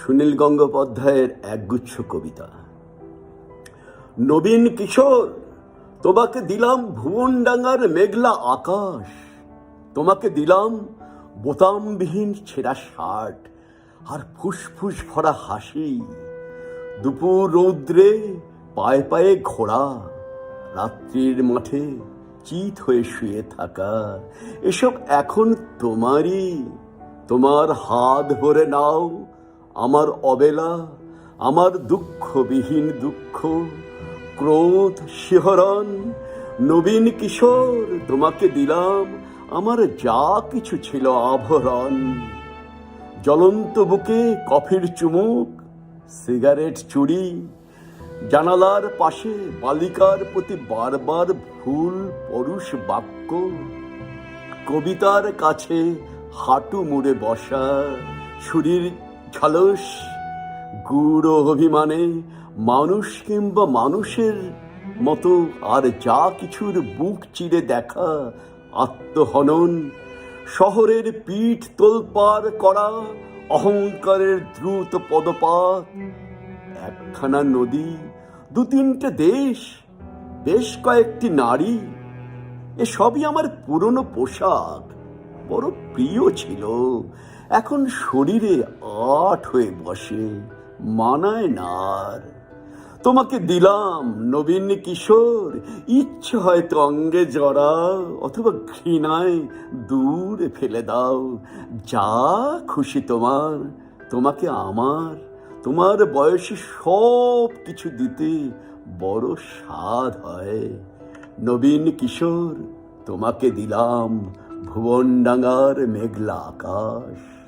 সুনীল গঙ্গোপাধ্যায়ের একগুচ্ছ কবিতা। নবীন কিশোর, তোমাকে দিলাম ভুবনডাঙ্গার মেঘলা আকাশ। তোমাকে দিলাম বোতামবিহীন ছেঁড়া শার্ট আর ফুসফুস ভরা হাসি। দুপুর রৌদ্রে পায়ে পায়ে ঘোড়া, রাত্রির মাঠে চিত হয়ে শুয়ে থাকা। এসব এখন তোমারই। তোমার হাত ভরে নাও আমার অবেলা, আমার দুঃখবিহীন দুঃখ, ক্রোধ, শিহরণ, নবীন কিশোর তোমাকে দিলাম, আমার যা কিছু ছিল আভরণ। জ্বলন্ত বুকে কফির চুমুক, সিগারেট চুরি, জানালার পাশে বালিকার প্রতি বারবার ভুল, পরুষ বাক্য, কবিতার কাছে হাঁটু মুড়ে বসা ছুরির ঝালস গুড় অভিমানে মানুষ কিংবা মানুষের মতো আর যা কিছুর বুক চিরে দেখা আত্মহনন, শহরের পিঠ তোলপার করা, অহংকারের দ্রুত পদপাত, একখানা নদী, দু তিনটে দেশ, বেশ কয়েকটি নারী, এসবই আমার পুরনো পোশাক। বড় প্রিয় ছিল। এখন শরীরে আট হয়ে বসে, মানায় না আর। তোমাকে দিলাম, নবীন কিশোর, ইচ্ছে হয়তো অঙ্গে জড়া, অথবা ঘৃণায় দূরে ফেলে দাও। যা খুশি তোমার, তোমাকে আমার, তোমার বয়সে সব কিছু দিতে বড় স্বাদ হয়। নবীন কিশোর, তোমাকে দিলাম ভুবনডাঙ্গার মেঘলা আকাশ।